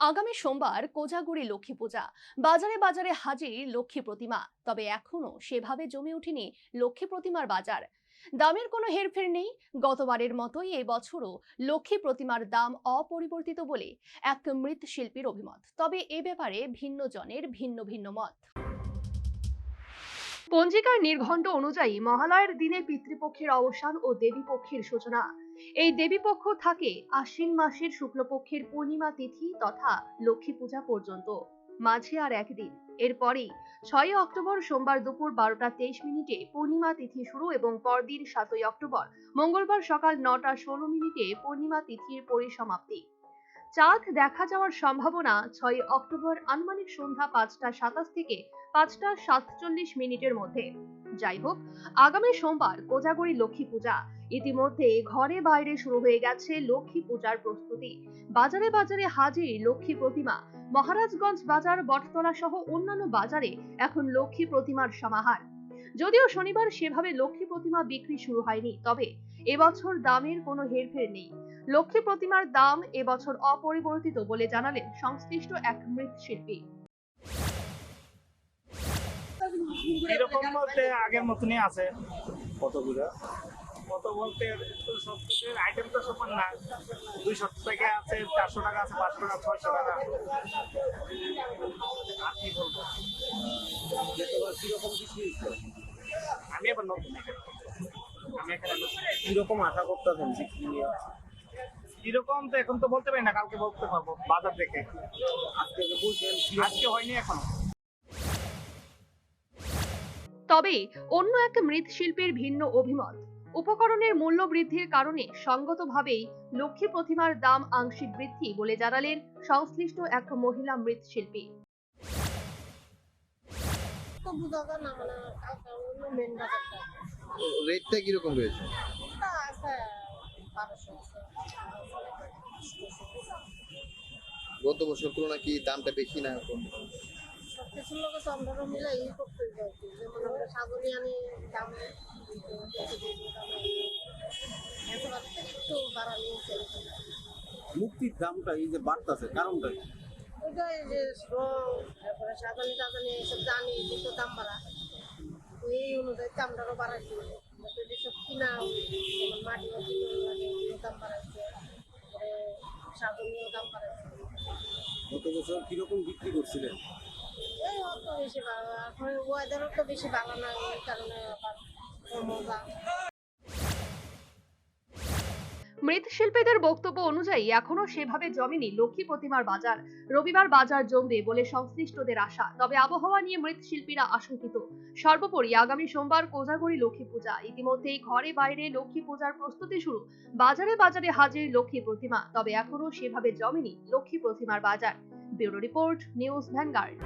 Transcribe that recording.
আগামী সোমবার কোজাগুড়ি লক্ষ্মী পূজা। বাজারে বাজারে হাজির লক্ষ্মী প্রতিমা। তবে এখনও সেভাবে জমে উঠেনি লক্ষ্মী প্রতিমার বাজার। দামের কোনো হেরফের নেই। গতবারের মতোই এই বছরও লক্ষ্মী প্রতিমার দাম অপরিবর্তিত বলে এক মৃৎশিল্পীর অভিমত। তবে এ ব্যাপারে ভিন্ন জনের ভিন্ন ভিন্ন মত। পঞ্জিকার নির্ঘণ্ট অনুযায়ী মহালয়ের দিনে পিতৃপক্ষের অবসান ও দেবীপক্ষের সূচনা। এই দেবীপক্ষ থাকে আশ্বিন মাসের শুক্লপক্ষের পূর্ণিমা তিথি তথা লক্ষ্মী পূজা পর্যন্ত। মাঝে আর একদিন। এরপরেই ছয় অক্টোবর সোমবার দুপুর বারোটা তেইশ মিনিটে পূর্ণিমা তিথি শুরু এবং পরদিন সাতই অক্টোবর মঙ্গলবার সকাল নটা ষোলো মিনিটে পূর্ণিমা তিথির পরিসমাপ্তি। চাঁদ দেখা যাওয়ার সম্ভাবনা ছয় অক্টোবর আনুমানিক সন্ধ্যা পাঁচটা সাতাশ থেকে পাঁচটা সাতচল্লিশ মিনিটের মধ্যে। যাই হোক, আগামী সোমবার কোজাগরি লক্ষ্মী পূজা। ইতিমধ্যে ঘরে বাইরে শুরু হয়ে গেছে লক্ষ্মী পূজার প্রস্তুতি। বাজারে বাজারে হাজির লক্ষ্মী প্রতিমা। মহারাজগঞ্জ বাজার, বটতলা সহ অন্যান্য বাজারে এখন লক্ষ্মী প্রতিমার সমাহার। যদিও শনিবার সেভাবে লক্ষ্মী প্রতিমা বিক্রি শুরু হয়নি, তবে এবছর দামের কোনো হেরফের নেই। লক্ষ্মী প্রতিমার দাম এবছর অপরিবর্তিত বলে জানালেন সংশ্লিষ্ট এক মৃৎশিল্পী। এরকম বলতে আগের মতনই আছে। কতগুলো? কত বলতে আইটেম তো সমান না। দুইশো থেকে আছে, চারশো টাকা আছে, পাঁচশো টাকা, ছয়শো টাকা। আর কি বিক্রি আমি এবার নতুন। আমি এখানে কীরকম আশা করতেছেন বিক্রি নিয়ে কীরকম তো এখন তো বলতে পারি না কালকে বলতে পারব বাজার দেখে। আজকে যে আজকে হয়নি এখনও। তবে অন্য এক মৃৎশিল্পীর ভিন্ন অভিমত উপকরণের মূল্য বৃদ্ধির কারণে সঙ্গতভাবেই লক্ষ্মী প্রতিমার দাম আংশিক বৃদ্ধি বলে জানালেন সংশ্লিষ্ট এক মহিলা মৃৎশিল্পী। তো বোঝা যায় না মানে রেটটা কীরকম রয়েছে? গত বছর তুলনায় কি দামটা বেশি না এখন? সব কিছুর লোকে তো আমরা মিলে ই করতে যাই যেমন আমরা সাগরি আনি দামে একটু বাড়ানি মুক্তির দামটা এই যে বাড়তেছে কারণটা এই যে শ্রম তারপরে এসব জানি কিন্তু দাম বাড়া। এই অনুযায়ী দামটারও বাড়াইছে কিনা মাটি মাটি দাম বাড়াইছে সাজানিও দাম বাড়াইছে গত বছর কীরকম বিক্রি করছিলেন? এই অত বেশি ভালো এখন ওয়েদারও তো বেশি ভালো না এই কারণে আবার মজা মৃৎশিল্পীদের বক্তব্য অনুযায়ী এখনও সেভাবে জমেনি লক্ষ্মী প্রতিমার বাজার। রবিবার বাজার জমবে বলে সংশ্লিষ্টদের আশা। তবে আবহাওয়া নিয়ে মৃৎশিল্পীরা আশঙ্কিত। সর্বোপরি আগামী সোমবার কোজাগরি লক্ষ্মী পূজা। ইতিমধ্যেই ঘরে বাইরে লক্ষ্মী পূজার প্রস্তুতি শুরু। বাজারে বাজারে হাজির লক্ষ্মী প্রতিমা। তবে এখনও সেভাবে জমেনি লক্ষ্মী প্রতিমার বাজার। Bureau report, news Vanguard.